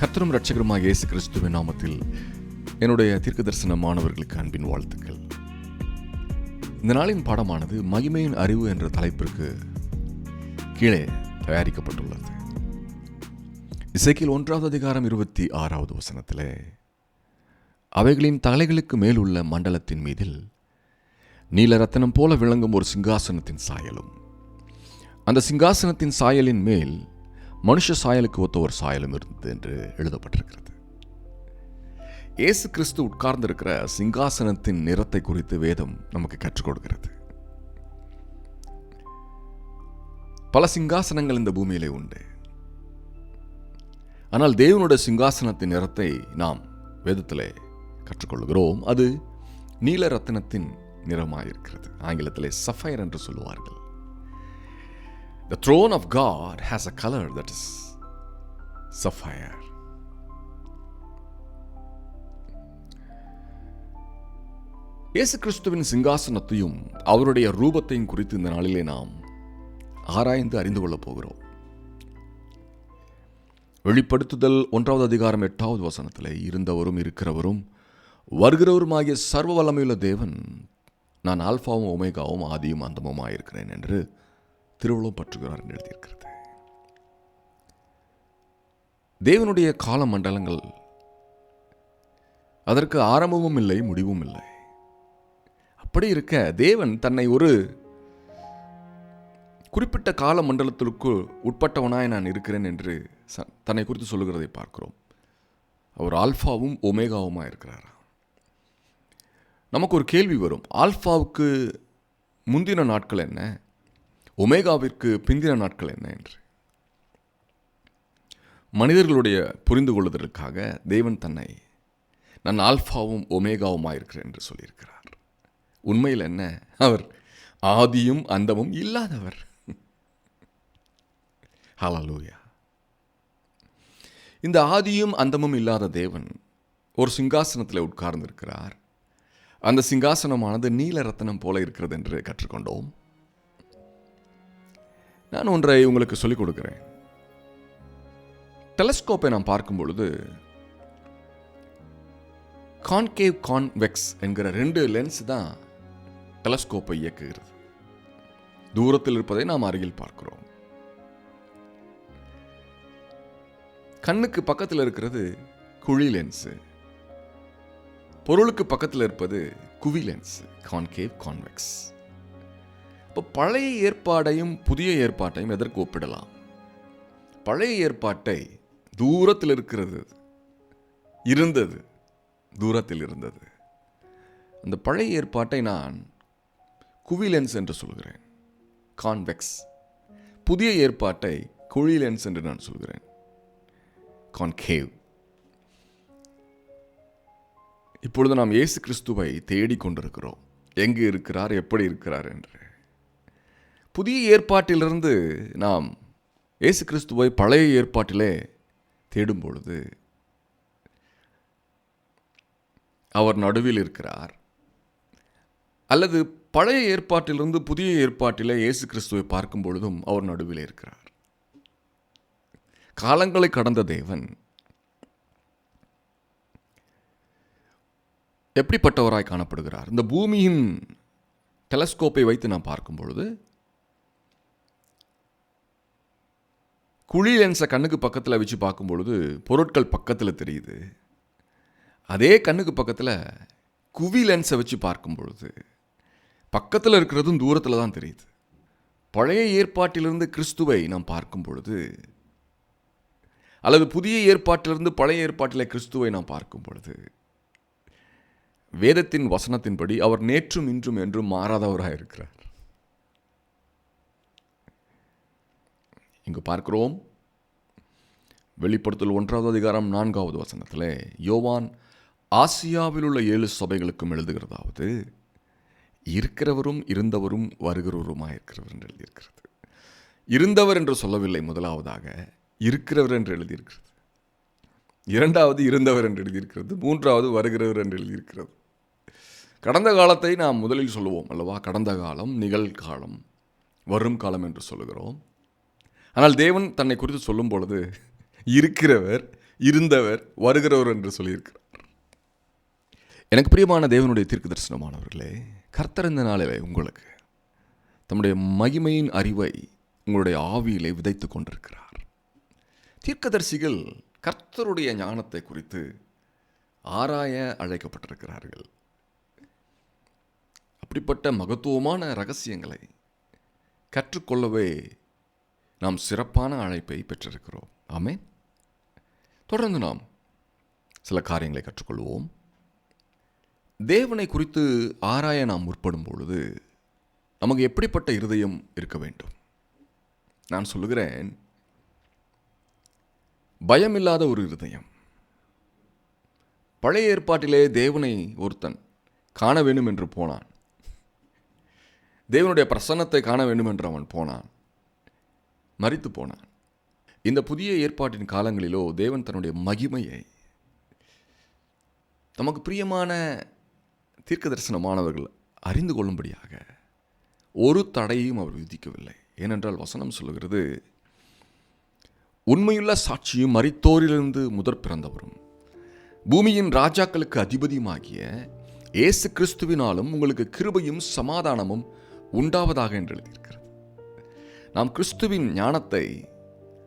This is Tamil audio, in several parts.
கர்த்தரும் ரட்சகருமாக இயேசு கிறிஸ்துவின் நாமத்தில் என்னுடைய தீர்க்க தரிசன மாணவர்களுக்கு அன்பின் வாழ்த்துக்கள். இந்த நாளின் பாடமானது மகிமையின் அறிவு என்ற தலைப்பிற்கு கீழே தயாரிக்கப்பட்டுள்ளது. இசைக்கில் ஒன்றாவது அதிகாரம் இருபத்தி ஆறாவது வசனத்திலே அவைகளின் தலைகளுக்கு மேலுள்ள மண்டலத்தின் மீதில் நீல ரத்தனம் போல விளங்கும் ஒரு சிங்காசனத்தின் சாயலும். அந்த சிங்காசனத்தின் சாயலின் மேல் மனுஷ சாயலுக்கு ஒத்த ஒரு சாயலும் இருந்தது என்று எழுதப்பட்டிருக்கிறது. இயேசு கிறிஸ்து உட்கார்ந்திருக்கிற சிங்காசனத்தின் நிறத்தை குறித்து வேதம் நமக்கு கற்றுக் கொடுக்கிறது. பல சிங்காசனங்கள் இந்த பூமியிலே உண்டு. ஆனால் தேவனுடைய சிங்காசனத்தின் நிறத்தை நாம் வேதத்திலே கற்றுக்கொள்கிறோம் அது நீல ரத்தினத்தின் நிறமாயிருக்கிறது. ஆங்கிலத்திலே சஃபயர் என்று சொல்லுவார்கள். The throne of God has a color that is sapphire. இயேசு கிறிஸ்துவின் சிங்காசனத்தையும் அவருடைய ரூபத்தையும் குறித்து இந்த நாளிலே நாம் ஆராய்ந்து அறிந்து கொள்ளப் போகிறோம் வெளிப்படுத்துதல் ஒன்றாவது அதிகாரம் எட்டாவது வசனத்தில் இருந்தவரும் இருக்கிறவரும் வருகிறவருமாகிய சர்வ வல்லமையுள்ள தேவன் நான் ஆல்பாவும் ஒமேகாவும் ஆதியும் அந்தமுமாயிருக்கிறேன் என்று திருவுளம் பற்றுகிறார் என்று எழுதியிருக்கிறது. தேவனுடைய கால மண்டலங்கள் அதற்கு ஆரம்பமும் இல்லை முடிவும் இல்லை. அப்படி இருக்க தேவன் தன்னை ஒரு குறிப்பிட்ட கால மண்டலத்திற்கு உட்பட்டவனாய் நான் இருக்கிறேன் என்று தன்னை குறித்து சொல்லுகிறதை பார்க்கிறோம். அவர் ஆல்ஃபாவும் ஒமேகாவுமாக இருக்கிறாரா? நமக்கு ஒரு கேள்வி வரும். ஆல்ஃபாவுக்கு முந்தின நாட்கள் என்ன? ஒமேகாவிற்கு பிந்தின நாட்கள் என்ன என்று? மனிதர்களுடைய புரிந்து கொள்வதற்காக தேவன் தன்னை நான் ஆல்ஃபாவும் ஒமேகாவுமாயிருக்கிறேன் என்று சொல்லியிருக்கிறார். உண்மையில் என்ன? அவர் ஆதியும் அந்தமும் இல்லாதவர். ஹலலூயா இந்த ஆதியும் அந்தமும் இல்லாத தேவன் ஒரு சிங்காசனத்தில் உட்கார்ந்திருக்கிறார். அந்த சிங்காசனமானது நீல ரத்தனம் போல இருக்கிறது என்று கற்றுக்கொண்டோம். நான் ஒன்றை உங்களுக்கு சொல்லிக் கொடுக்குறேன். டெலஸ்கோப்பை நாம் பார்க்கும் பொழுது கான்கேவ் கான்வெக்ஸ் என்கிற ரெண்டு லென்ஸ் தான் டெலஸ்கோப்பை இயக்குகிறது. தூரத்தில் இருப்பதை நாம் அருகில் பார்க்கிறோம். கண்ணுக்கு பக்கத்தில் இருக்கிறது குழி லென்ஸு பொருளுக்கு பக்கத்தில் இருப்பது குவி லென்ஸ் கான்கேவ் கான்வெக்ஸ் இப்போ பழைய ஏற்பாடையும் புதிய ஏற்பாட்டையும் எதற்கு ஒப்பிடலாம்? பழைய ஏற்பாட்டை தூரத்தில் இருக்கிறது இருந்தது தூரத்தில் இருந்தது. அந்த பழைய ஏற்பாட்டை நான் குவி லென்ஸ் என்று சொல்கிறேன் கான்வெக்ஸ். புதிய ஏற்பாட்டை குழிலென்ஸ் என்று நான் சொல்கிறேன் கான்கேவ். இப்பொழுது நாம் இயேசு கிறிஸ்துவை தேடிக் கொண்டிருக்கிறோம் எங்கு இருக்கிறார் எப்படி இருக்கிறார் என்று. புதிய ஏற்பாட்டிலிருந்து நாம் இயேசு கிறிஸ்துவை பழைய ஏற்பாட்டிலே தேடும் பொழுது அவர் நடுவில் இருக்கிறார். அல்லது பழைய ஏற்பாட்டிலிருந்து புதிய ஏற்பாட்டிலே இயேசு கிறிஸ்துவை பார்க்கும் பொழுதும் அவர் நடுவில் இருக்கிறார். காலங்களை கடந்த தேவன் எப்படிப்பட்டவராய் காணப்படுகிறார்? இந்த பூமியின் டெலஸ்கோப்பை வைத்து நாம் பார்க்கும் பொழுது குழி லென்ஸை கண்ணுக்கு பக்கத்தில் வச்சு பார்க்கும்பொழுது பொருட்கள் பக்கத்தில் தெரியுது. அதே கண்ணுக்கு பக்கத்தில் குவி லென்ஸை வச்சு பார்க்கும் பொழுது பக்கத்தில் இருக்கிறதும் தூரத்தில் தான் தெரியுது. பழைய ஏற்பாட்டிலிருந்து கிறிஸ்துவை நாம் பார்க்கும் பொழுது அல்லது புதிய ஏற்பாட்டிலிருந்து பழைய ஏற்பாட்டில் கிறிஸ்துவை நாம் பார்க்கும் பொழுது வேதத்தின் வசனத்தின்படி அவர் நேற்றும் இன்றும் என்றும் மாறாதவராக இருக்கிறார் இங்கு பார்க்கிறோம். வெளிப்படுத்தல் ஒன்றாவது அதிகாரம் நான்காவது வசனத்தில் யோவான் ஆசியாவில் உள்ள ஏழு சபைகளுக்கும் எழுதுகிறதாவது இருக்கிறவரும் இருந்தவரும் வருகிறவருமாக இருக்கிறவர் என்று எழுதியிருக்கிறது. இருந்தவர் என்று சொல்லவில்லை முதலாவதாக இருக்கிறவர் என்று எழுதியிருக்கிறது. இரண்டாவது இருந்தவர் என்று எழுதியிருக்கிறது. மூன்றாவது வருகிறவர் என்று எழுதியிருக்கிறது. கடந்த காலத்தை நாம் முதலில் சொல்லுவோம் அல்லவா? கடந்த காலம் நிகழ்காலம் வரும் காலம் என்று சொல்லுகிறோம். ஆனால் தேவன் தன்னை குறித்து சொல்லும் பொழுது இருக்கிறவர் இருந்தவர் வருகிறவர் என்று சொல்லியிருக்கிறார். எனக்கு பிரியமான தேவனுடைய தீர்க்க தரிசனமானவர்களே கர்த்தர் இந்த நாளிலே உங்களுக்கு தம்முடைய மகிமையின் அறிவை உங்களுடைய ஆவியிலே விதைத்து கொண்டிருக்கிறார். தீர்க்கதரிசிகள் கர்த்தருடைய ஞானத்தை குறித்து ஆராய அழைக்கப்பட்டிருக்கிறார்கள். அப்படிப்பட்ட மகத்துவமான ரகசியங்களை கற்றுக்கொள்ளவே நாம் சிறப்பான அழைப்பை பெற்றிருக்கிறோம். ஆமே தொடர்ந்து நாம் சில காரியங்களை கற்றுக்கொள்வோம். தேவனை குறித்து ஆராய நாம் முற்படும் பொழுது நமக்கு எப்படிப்பட்ட இருதயம் இருக்க வேண்டும்? நான் சொல்லுகிறேன் பயமில்லாத ஒரு இருதயம். பழைய ஏற்பாட்டிலே தேவனை ஒருத்தன் காண வேண்டும் என்று போனான். தேவனுடைய பிரசன்னத்தை காண வேண்டும் என்று அவன் போனான். மறித்து போனான். இந்த புதிய ஏற்பாட்டின் காலங்களிலோ தேவன் தன்னுடைய மகிமையை தமக்கு பிரியமான தீர்க்க தரிசனமானவர்கள் அறிந்து கொள்ளும்படியாக ஒரு தடையும் அவர் விதிக்கவில்லை. ஏனென்றால் வசனம் சொல்லுகிறது உண்மையுள்ள சாட்சியும் மறித்தோரிலிருந்து முதற் பிறந்தவரும். பூமியின் ராஜாக்களுக்கு அதிபதியுமாகிய இயேசு கிறிஸ்துவினாலும் உங்களுக்கு கிருபையும் சமாதானமும் உண்டாவதாக என்று எழுதியிருக்கிறது. நாம் கிறிஸ்துவின் ஞானத்தை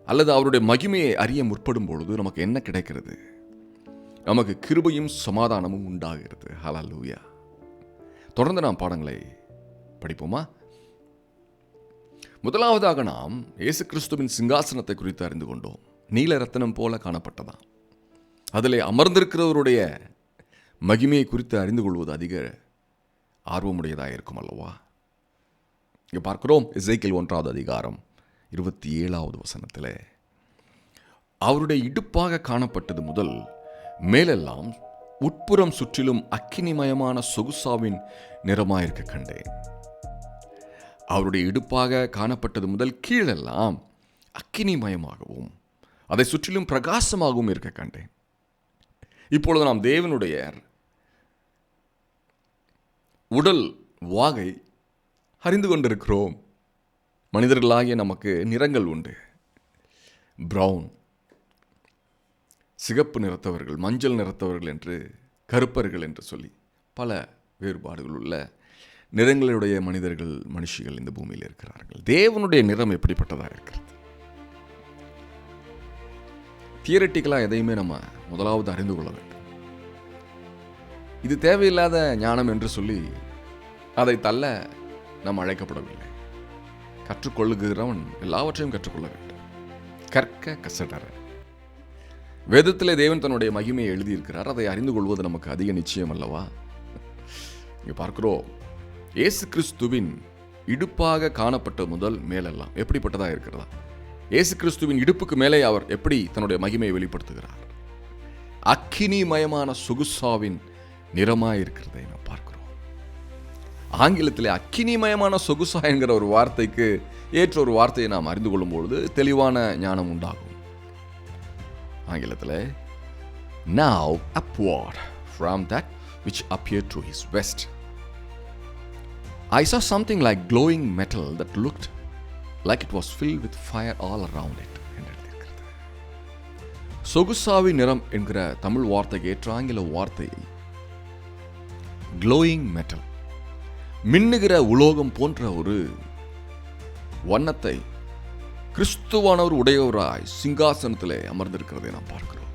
அல்லது அவருடைய மகிமையை அறிய முற்படும் பொழுது நமக்கு என்ன கிடைக்கிறது? நமக்கு கிருபையும் சமாதானமும் உண்டாகிறது. ஹலலூயா தொடர்ந்து நாம் பாடங்களை படிப்போமா? முதலாவதாக நாம் இயேசு கிறிஸ்துவின் சிங்காசனத்தை குறித்து அறிந்து கொண்டோம். நீல ரத்தனம் போல காணப்பட்டதாம். அதில் அமர்ந்திருக்கிறவருடைய மகிமையை குறித்து அறிந்து கொள்வது அதிக ஆர்வமுடையதாக இருக்கும் அல்லவா இங்கே பார்க்கிறோம். இசைக்கில் ஒன்றாவது அதிகாரம் இருபத்தி ஏழாவது வசனத்தில். அவருடைய இடுப்பாக காணப்பட்டது முதல் மேலெல்லாம் உட்புறம் சுற்றிலும் அக்கினிமயமான சொகுசாவின் நிறமாயிருக்க கண்டேன். அவருடைய இடுப்பாக காணப்பட்டது முதல் கீழெல்லாம் அக்கினிமயமாகவும் அதை சுற்றிலும் பிரகாசமாகவும் இருக்க கண்டேன். இப்பொழுது நாம் தேவனுடைய உடல் வாகை அறிந்து கொண்டிருக்கிறோம். மனிதர்களாகிய நமக்கு நிறங்கள் உண்டு. ப்ரௌன் சிகப்பு நிறத்தவர்கள் மஞ்சள் நிறத்தவர்கள் என்று கருப்பர்கள் என்று சொல்லி பல வேறுபாடுகள் உள்ள நிறங்களுடைய மனிதர்கள் மனுஷிகள் இந்த பூமியில் இருக்கிறார்கள். தேவனுடைய நிறம் எப்படிப்பட்டதாக இருக்கிறது? தியரட்டிக்கலாக எதையுமே நம்ம முதலாவது அறிந்து கொள்ள வேண்டும். இது தேவையில்லாத ஞானம் என்று சொல்லி அதை தள்ள நாம் அழைக்கப்படவில்லை. கற்றுக்கொள்ளுகிறவன் எல்லாவற்றையும் கற்றுக்கொள்ள வேண்டும். கற்க கசடர வேதத்திலே தேவன் தன்னுடைய மகிமையை எழுதியிருக்கிறார். அதை அறிந்து கொள்வது நமக்கு அதிக நிச்சயம் அல்லவா? இங்கே பார்க்கிறோம். ஏசு கிறிஸ்துவின் இடுப்பாக காணப்பட்ட முதல் மேலெல்லாம் எப்படிப்பட்டதாக இருக்கிறதா? ஏசு கிறிஸ்துவின் இடுப்புக்கு மேலே அவர் எப்படி தன்னுடைய மகிமையை வெளிப்படுத்துகிறார்? அக்கினிமயமான சொகுசாவின் நிறமாக இருக்கிறதை நாம் பார்க்கிறோம். ஆங்கிலத்திலே அக்கினிமயமான சொகுசா என்கிற ஒரு வார்த்தைக்கு ஏற்ற ஒரு வார்த்தையை நாம் அறிந்து கொள்ளும் பொழுது தெளிவான ஞானம் உண்டாகும் ஆங்கிலத்தில் now upward from that which appeared to his west I saw something like glowing metal that looked like it was filled with fire all around it என்று எழுதியிருக்கிறது சொகுசாவி நிறம் என்கிற தமிழ் வார்த்தைக்கு ஏற்ற ஆங்கில வார்த்தை glowing metal மின்னுகிற உலோகம் போன்ற ஒரு வண்ணத்தை கிறிஸ்துவானவர் உடையவராய் சிங்காசனத்திலே அமர்ந்திருக்கிறதை நாம் பார்க்கிறோம்.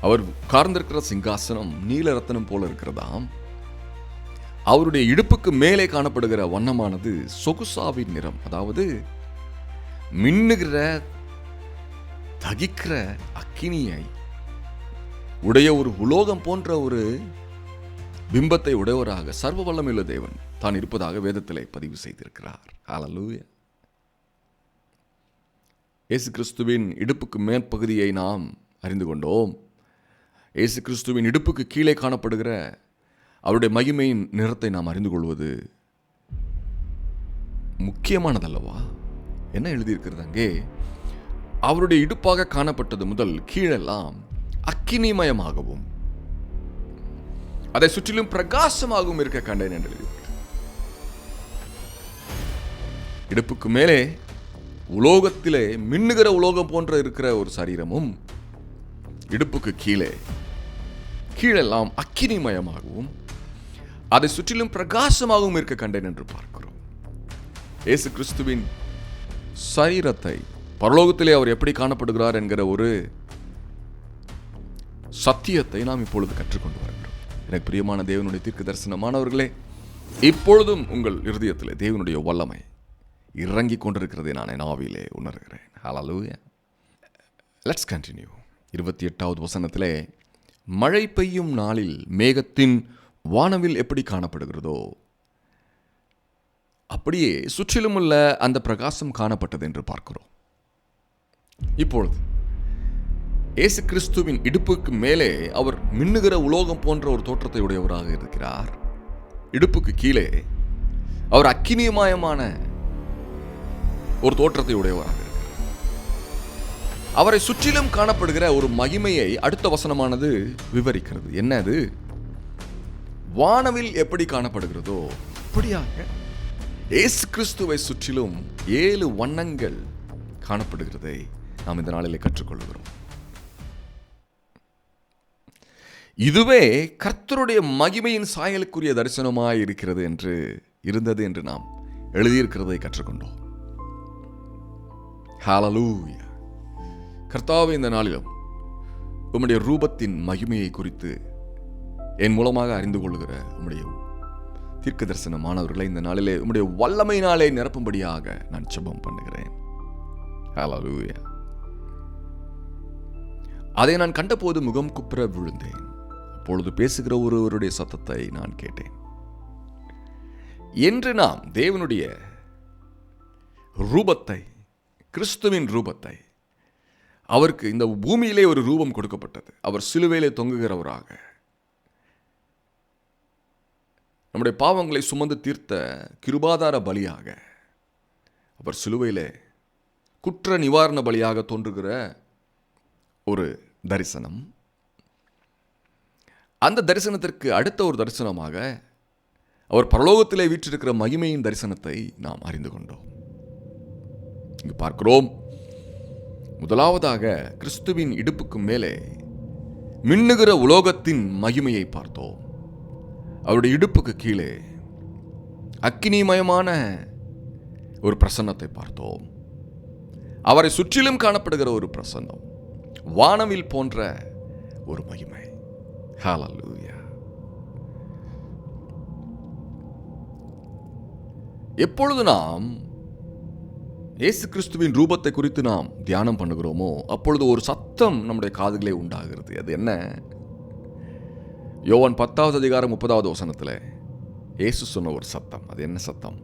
அவர் உட்கார்ந்திருக்கிற சிங்காசனம் நீல ரத்தனம் போல இருக்கிறதாம். அவருடைய இடுப்புக்கு மேலே காணப்படுகிற வண்ணமானது சொகுசாவின் நிறம். அதாவது மின்னுகிற தகிக்கிற அக்கினியை உடைய ஒரு உலோகம் போன்ற ஒரு பிம்பத்தை உடையவராக சர்வ வல்லமையுள்ள தேவன் தான் இருப்பதாக வேதத்திலே பதிவு செய்திருக்கிறார். ஹalleluya இயேசு கிறிஸ்துவின் இடுப்புக்கு மேற்பகுதியை நாம் அறிந்து கொண்டோம். இயேசு கிறிஸ்துவின் இடுப்புக்கு கீழே காணப்படுகிற அவருடைய மகிமையின் நிறத்தை நாம் அறிந்து கொள்வது முக்கியமானதல்லவா? என்ன எழுதியிருக்கிறது அங்கே? அவருடைய இடுப்பாக காணப்பட்டது முதல் கீழெல்லாம் அக்கினிமயமாகவும் அதை சுற்றிலும் பிரகாசமாகவும் இருக்க கண்டேன் என்று இடுப்புக்கு மேலே உலோகத்திலே மின்னுகிற உலோகம் போன்ற இருக்கிற ஒரு சரீரமும் இடுப்புக்கு கீழே கீழெல்லாம் அக்கினிமயமாகவும் அதை சுற்றிலும் பிரகாசமாகவும் இருக்க கண்டேன் என்று பார்க்கிறோம். இயேசு கிறிஸ்துவின் சரீரத்தை பரலோகத்திலே அவர் எப்படி காணப்படுகிறார் என்கிற ஒரு சத்தியத்தை நாம் இப்பொழுது கற்றுக்கொண்டு வர எனக்கு பிரியமான தேவனுடைய தீர்க்க தரிசனமானவர்களே இப்பொழுதும் உங்கள் இருதயத்தில் தேவனுடைய வல்லமை இறங்கி கொண்டிருக்கிறதை நான் என் ஆவியிலே உணர்கிறேன். ஹalleluya லெட்ஸ் கண்டினியூ இருபத்தி எட்டாவது வசனத்திலே மழை பெய்யும் நாளில் மேகத்தின் வானவில் எப்படி காணப்படுகிறதோ அப்படியே சுற்றிலும் உள்ள அந்த பிரகாசம் காணப்பட்டது என்று பார்க்கிறோம். இப்பொழுது இயேசு கிறிஸ்துவின் இடுப்புக்கு மேலே அவர் மின்னுகிற உலோகம் போன்ற ஒரு தோற்றத்தை உடையவராக இருக்கிறார். இடுப்புக்கு கீழே அவர் அக்கினியமயமான ஒரு தோற்றத்தை உடையவராக இருக்கிறார். அவரை சுற்றிலும் காணப்படுகிற ஒரு மகிமையை அடுத்த வசனமானது விவரிக்கிறது. என்ன அது வானவில் எப்படி காணப்படுகிறதோ அப்படியாக இயேசு கிறிஸ்துவை சுற்றிலும் ஏழு வண்ணங்கள் காணப்படுகிறதை நாம் இந்த நாளிலே கற்றுக்கொள்கிறோம். இதுவே கர்த்தருடைய மகிமையின் சாயலுக்குரிய தரிசனமாய் இருக்கிறது என்று இருந்தது என்று நாம் எழுதியிருக்கிறதை கற்றுக்கொண்டோம். ஹalleluya கர்த்தாவே இந்த நாளிலும் உம்முடைய ரூபத்தின் மகிமையை குறித்து என் மூலமாக அறிந்து கொள்கிற உம்முடைய தீர்க்க தரிசனமானவர்களை இந்த நாளிலே உம்முடைய வல்லமையினாலே நிரப்பும்படியாக நான் ஜெபம் பண்ணுகிறேன். ஹalleluya அதை நான் கண்டபோது முகம் குப்புற விழுந்தேன். அப்பொழுது பேசுகிற ஒருவருடைய சத்தத்தை நான் கேட்டேன். என்று நாம் தேவனுடைய ரூபத்தை கிறிஸ்துவின் ரூபத்தை அவருக்கு இந்த பூமியிலே ஒரு ரூபம் கொடுக்கப்பட்டது. அவர் சிலுவையிலே தொங்குகிறவராக. நம்முடைய பாவங்களை சுமந்து தீர்த்த கிருபாதார பலியாக அவர் சிலுவையிலே குற்ற நிவாரண பலியாக தோன்றுகிற ஒரு தரிசனம். அந்த தரிசனத்திற்கு அடுத்த ஒரு தரிசனமாக அவர் பரலோகத்திலே வீற்றிருக்கிற மகிமையின் தரிசனத்தை நாம் அறிந்து கொண்டோம். இங்கு பார்க்கிறோம். முதலாவதாக கிறிஸ்துவின் இடுப்புக்கு மேலே மின்னுகிற உலோகத்தின் மகிமையை பார்த்தோம். அவருடைய இடுப்புக்கு கீழே அக்கினிமயமான ஒரு பிரசன்னத்தை பார்த்தோம். அவரை சுற்றிலும் காணப்படுகிற ஒரு பிரசன்னம் வானவில் போன்ற ஒரு மகிமை. ஹாலலூயா எப்பொழுது நாம் இயேசு கிறிஸ்துவின் ரூபத்தை குறித்து நாம் தியானம் பண்ணுகிறோமோ அப்பொழுது ஒரு சத்தம் நம்முடைய காதுகளே உண்டாகிறது. அது என்ன? யோவன் பத்தாவது அதிகாரம் முப்பதாவது வசனத்தில் இயேசு சொன்ன ஒரு சத்தம். அது என்ன சத்தம்?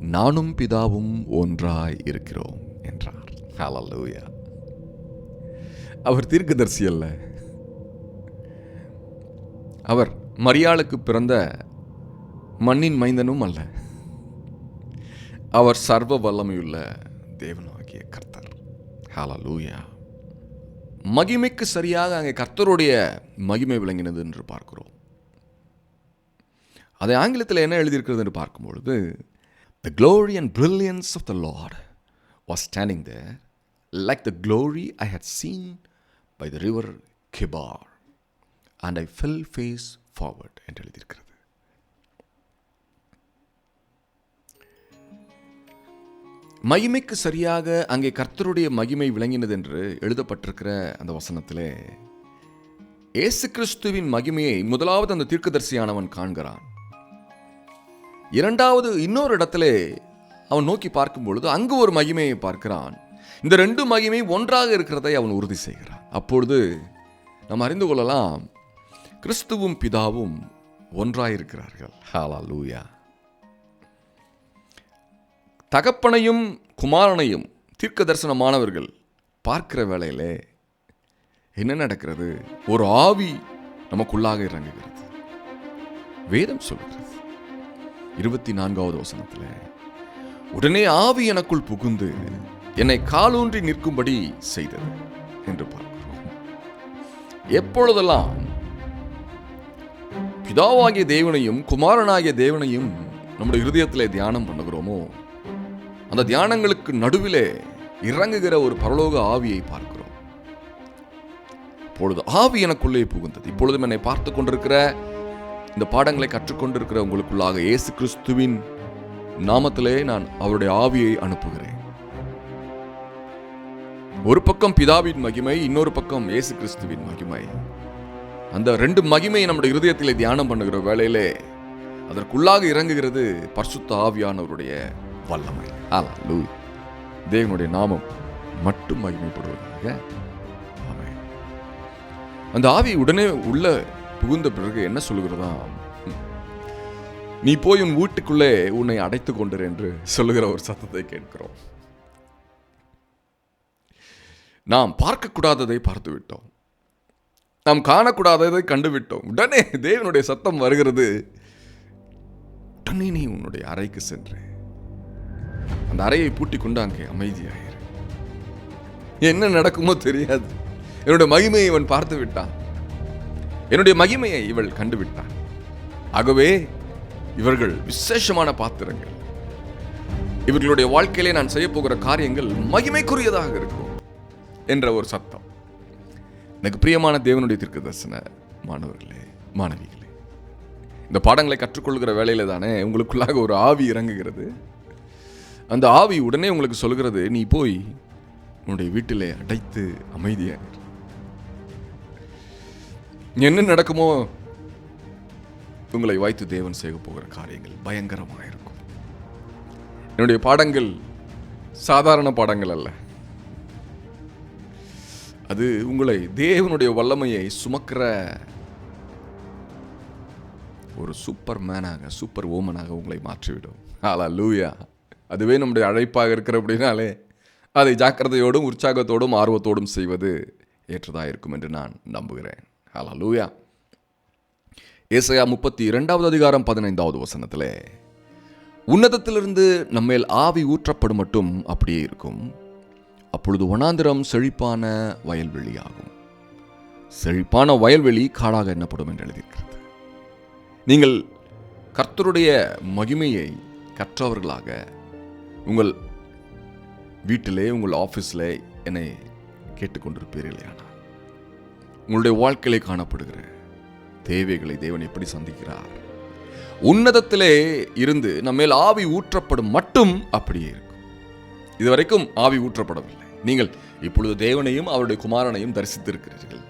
நானும் பிதாவும் ஒன்றாய் இருக்கிறோம் என்றார். ஹalleluya அவர் தீர்க்கதரிசி அல்ல. அவர் மரியாளுக்கு பிறந்த மண்ணின் மைந்தனும் அல்ல. அவர் சர்வ வல்லமையுள்ள தேவனாகிய கர்த்தர். ஹalleluya மகிமைக்கு சரியாக அங்கே கர்த்தருடைய மகிமை விளங்கினது என்று பார்க்கிறோம். அதை ஆங்கிலத்தில் என்ன எழுதியிருக்கிறது என்று பார்க்கும்பொழுது the glory and brilliance of the lord was standing there like the glory I had seen by the river Chebar and I fell face forward என்று எழுதியிருக்கிறது. மகிமைக்கு சரியாக அங்கே கர்த்தருடைய மகிமை விளங்கினது என்று எழுதப்பட்டிருக்கிற அந்த வசனத்திலே இயேசு கிறிஸ்துவின் மகிமையை முதலாவது அந்த தீர்க்கதரிசியானவன் காண்கிறான். இரண்டாவது இன்னொரு இடத்திலே அவன் நோக்கி பார்க்கும் பொழுது அங்கு ஒரு மகிமையை பார்க்கிறான். இந்த ரெண்டு மகிமை ஒன்றாக இருக்கிறதை அவன் உறுதி செய்கிறான். அப்பொழுது நாம் அறிந்து கொள்ளலாம் கிறிஸ்துவும் பிதாவும் ஒன்றாயிருக்கிறார்கள். ஹாலா லூயா தகப்பனையும் குமாரனையும் தீர்க்க தரிசனமானவர்கள் பார்க்கிற வேளையிலே என்ன நடக்கிறது? ஒரு ஆவி நமக்குள்ளாக இறங்குகிறது. வேதம் சொல்கிறது. இருபத்தி நான்காவது வசனத்தில் உடனே ஆவி எனக்குள் புகுந்து என்னை காலூன்றி நிற்கும்படி செய்தது என்று பார்க்கிறோம். எப்பொழுதெல்லாம் பிதாவாகிய தேவனையும் குமாரனாகிய தேவனையும் நம்முடைய இருதயத்தில் தியானம் பண்ணுகிறோமோ அந்த தியானங்களுக்கு நடுவிலே இறங்குகிற ஒரு பரலோக ஆவியை பார்க்கிறோம் இப்பொழுது ஆவி எனக்குள்ளே புகுந்தது இப்பொழுதும் என்னை பார்த்து கொண்டிருக்கிற இந்த பாடங்களை கற்றுக்கொண்டிருக்கிற உங்களுக்குள்ளாக இயேசு கிறிஸ்துவின் நாமத்திலே நான் அவருடைய ஆவியை அனுப்புகிறேன் ஒரு பக்கம் பிதாவின் மகிமை இன்னொரு பக்கம் இயேசு கிறிஸ்துவின் மகிமை அந்த ரெண்டு மகிமையை நம்முடைய இருதயத்தில் தியானம் பண்ணுகிற வேளையிலே அதற்குள்ளாக இறங்குகிறது பர்சுத்த ஆவியானவருடைய வல்லமை. ஆலா லூ தேவனுடைய நாமம் மட்டும் மகிமைப்படுவதாக. ஆமென். அந்த ஆவி உடனே உள்ள புகுந்த பிறகு என்ன சொல்லுகிறதா நீ போய் உன் வீட்டுக்குள்ளே உன்னை அடைத்துக் கொண்டிரு என்று சொல்லுகிற ஒரு சத்தத்தை கேட்கிறோம். நாம் பார்க்கக்கூடாததை பார்த்து விட்டோம் நாம் காணக்கூடாததை கண்டுவிட்டோம். உடனே தேவனுடைய சத்தம் வருகிறது. உடனே நீ உன்னுடைய அறைக்கு சென்று அந்த அறையை பூட்டி கொண்டு அங்கே அமைதியாயிரு. என்ன நடக்குமோ தெரியாது. என்னுடைய மகிமையை இவன் பார்த்து விட்டான். என்னுடைய மகிமையை இவள் கண்டுவிட்டான். ஆகவே இவர்கள் விசேஷமான பாத்திரங்கள். இவர்களுடைய வாழ்க்கையிலே நான் செய்ய போகிற காரியங்கள் மகிமைக்குரியதாக இருக்கும் என்ற ஒரு சத்தம். எனக்கு பிரியமான தேவனுடைய தீர்க்க தரிசன மாணவர்களே மாணவிகளே இந்த பாடங்களை கற்றுக்கொள்கிற வேலையில தானே உங்களுக்குள்ளாக ஒரு ஆவி இறங்குகிறது. அந்த ஆவி உடனே உங்களுக்கு சொல்கிறது நீ போய் உன்னுடைய வீட்டிலே அடைத்து அமைதியாக என்ன நடக்குமோ உங்களை வாய்த்து தேவன் செய்ய போகிற காரியங்கள் பயங்கரமாக இருக்கும். என்னுடைய பாடங்கள் சாதாரண பாடங்கள் அல்ல. அது உங்களை தேவனுடைய வல்லமையை சுமக்கிற ஒரு சூப்பர் மேனாக சூப்பர் ஓமனாக உங்களை மாற்றிவிடும். ஆலா லூயா அதுவே நம்முடைய அழைப்பாக இருக்கிற அப்படின்னாலே அதை ஜாக்கிரதையோடும் உற்சாகத்தோடும் ஆர்வத்தோடும் செய்வது ஏற்றதாக இருக்கும் என்று நான் நம்புகிறேன். ஆலா லூயா ஏசையா முப்பத்தி இரண்டாவது அதிகாரம் பதினைந்தாவது வசனத்திலே உன்னதத்திலிருந்து நம்மேல் ஆவி ஊற்றப்படும் மட்டும் அப்படியே இருக்கும். அப்பொழுது வனாந்திரம் செழிப்பான வயல்வெளியாகும். செழிப்பான வயல்வெளி காடாக எண்ணப்படும் என்று எழுதியிருக்கிறது. நீங்கள் கர்த்தருடைய மகிமையை கற்றவர்களாக உங்கள் வீட்டிலே உங்கள் ஆஃபீஸில் என்னை கேட்டுக்கொண்டிருப்பீர்களே ஆனால் உங்களுடைய வாழ்க்கையிலே காணப்படுகிற தேவைகளை தேவன் எப்படி சந்திக்கிறார்? உன்னதத்திலே இருந்து நம்மேல் ஆவி ஊற்றப்படும் மட்டும் அப்படியே இருக்கும். இதுவரைக்கும் ஆவி ஊற்றப்படவில்லை. நீங்கள் இப்பொழுது தேவனையும் அவருடைய குமாரனையும் தரிசித்திருக்கிறீர்கள்.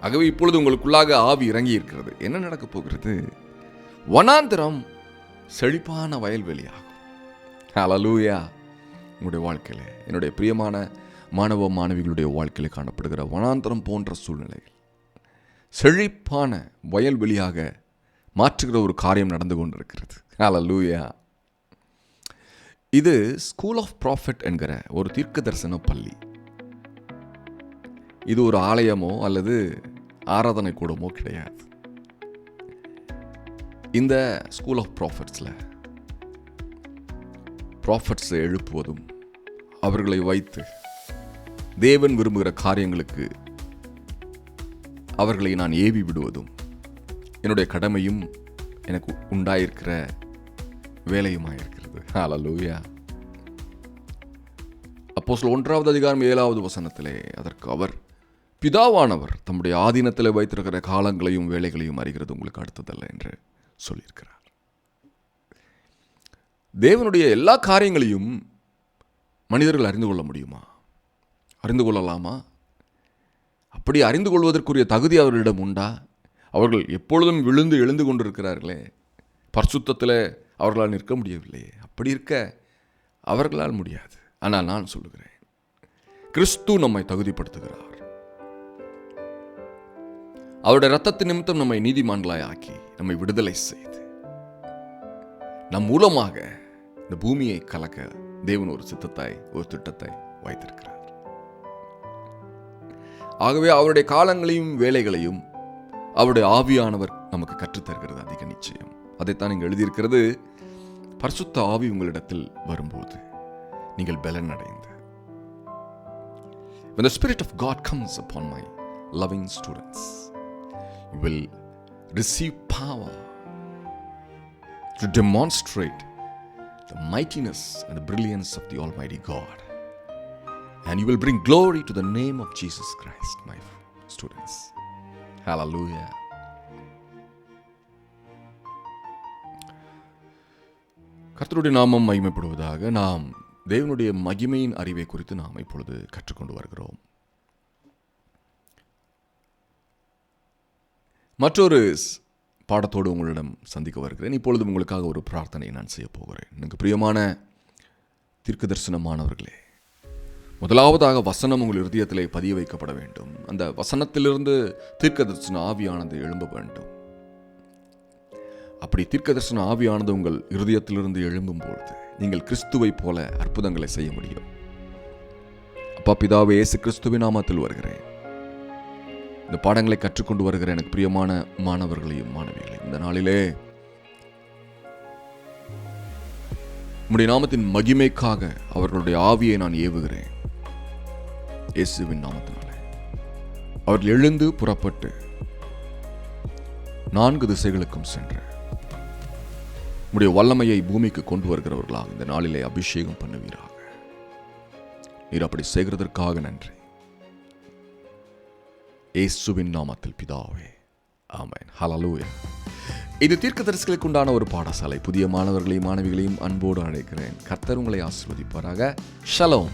ஆகவே இப்பொழுது உங்களுக்குள்ளாக ஆவி இறங்கி இருக்கிறது என்ன நடக்கப் போகிறது? வனாந்திரம் செழிப்பான வயல்வெளியாகும். அலலூயா உங்களுடைய வாழ்க்கையில் என்னுடைய பிரியமான மாணவ மாணவிகளுடைய வாழ்க்கையில் காணப்படுகிற வனாந்திரம் போன்ற சூழ்நிலைகள் செழிப்பான வயல்வெளியாக மாற்றுகிற ஒரு காரியம் நடந்து கொண்டிருக்கிறது. அலலூயா இது ஸ்கூல் ஆஃப் ப்ராஃபிட் என்கிற ஒரு தீர்க்க தரிசன பள்ளி. இது ஒரு ஆலயமோ அல்லது ஆராதனை கூடமோ கிடையாது. இந்த ஸ்கூல் ஆஃப் ப்ராஃபிட்ஸில் ப்ராஃபிட்ஸை எழுப்புவதும் அவர்களை வைத்து தேவன் விரும்புகிற காரியங்களுக்கு அவர்களை நான் ஏவி விடுவதும் என்னுடைய கடமையும் எனக்கு உண்டாயிருக்கிற வேலையுமாயிருக்கு வேலையுமாயிருக்கிறது ஹalleluya அப்போஸ்தலர் ஒன்றாவது அதிகாரம் ஏழாவது வசனத்திலே அதற்கு அவர் பிதாவானவர் தம்முடைய ஆதீனத்தில் வைத்திருக்கிற காலங்களையும் வேலைகளையும் அறிகிறது உங்களுக்கு அடுத்ததல்ல என்று சொல்லியிருக்கிறார். தேவனுடைய எல்லா காரியங்களையும் மனிதர்கள் அறிந்து கொள்ள முடியுமா? அறிந்து கொள்ளலாமா? அப்படி அறிந்து கொள்வதற்குரிய தகுதி அவர்களிடம் உண்டா? அவர்கள் எப்பொழுதும் விழுந்து எழுந்து கொண்டிருக்கிறார்களே பரிசுத்தத்தில் அவர்களால் நிற்க முடியவில்லையே. அப்படி இருக்க அவர்களால் முடியாது. ஆனால் நான் சொல்லுகிறேன் கிறிஸ்து நம்மை தகுதிப்படுத்துகிறார். அவருடைய ரத்தத்து நிமித்தம் நம்மை நீதிமான்களாய் ஆக்கி நம்மை விடுதலை செய்து நம் மூலமாக இந்த பூமியை கலக்க தேவன் ஒரு சித்தத்தை ஒரு திட்டத்தை வைத்திருக்கிறார். ஆகவே அவருடைய காலங்களையும் வேலைகளையும் அவருடைய ஆவியானவர் நமக்கு கற்றுத்தருகிறது அதிக நிச்சயம். அதைத்தான் இங்கே எழுதியிருக்கிறது. பரிசுத்த ஆவி உங்களிடத்தில் வரும்போது நீங்கள் பலன் அடைந்து When the Spirit of God comes upon my loving students, you will receive power to demonstrate the mightiness and the brilliance of the Almighty God. And you will bring glory to the name of Jesus Christ, my students. Hallelujah. கர்த்தருடைய நாமம் மகிமைப்படுவதாக நாம் தேவனுடைய மகிமையின் அறிவை குறித்து நாம் இப்பொழுது கற்றுக்கொண்டு வருகிறோம். மற்றொரு பாடத்தோடு உங்களிடம் சந்திக்க வருகிறேன். இப்பொழுது உங்களுக்காக ஒரு பிரார்த்தனை நான் செய்ய போகிறேன். எனக்கு பிரியமான தீர்க்க தரிசனமானவர்களே முதலாவதாக வசனம் உங்கள் இருதயத்திலே பதிய வைக்கப்பட வேண்டும். அந்த வசனத்திலிருந்து தீர்க்க தரிசன ஆவியானது எழும்ப வேண்டும். அப்படி தீர்க்க தரிசன ஆவியானது உங்கள் இருதயத்திலிருந்து எழும்பும் பொழுது நீங்கள் கிறிஸ்துவைப் போல அற்புதங்களை செய்ய முடியும். அப்பா பிதாவே இயேசு கிறிஸ்துவின் நாமத்தில் வருகிறேன். இந்த பாடங்களை கற்றுக்கொண்டு வருகிற எனக்கு பிரியமான மாணவர்களையும் மாணவிகளையும் இந்த நாளிலே உம்முடைய நாமத்தின் மகிமைக்காக அவர்களுடைய ஆவியை நான் ஏவுகிறேன். இயேசுவின் நாமத்தினாலே. அவர்கள் எழுந்து புறப்பட்டு நான்கு திசைகளுக்கும் சென்று உம்முடைய வல்லமையை பூமிக்கு கொண்டு வருகிறவர்களாக இந்த நாளிலே அபிஷேகம் பண்ணுவீராக. நீர் அப்படி செய்கிறதற்காக நன்றி. ஏசுவின் நாமத்தில் பிதாவே ஆமேன். ஹலலூயா இது தீர்க்க தரிசிகளுக்கு உண்டான ஒரு பாடசாலை புதிய மாணவர்களையும் மாணவிகளையும் அன்போடு அழைக்கிறேன். கர்த்தர் உங்களை ஆசிர்வதிப்பாராக. ஷலோம்.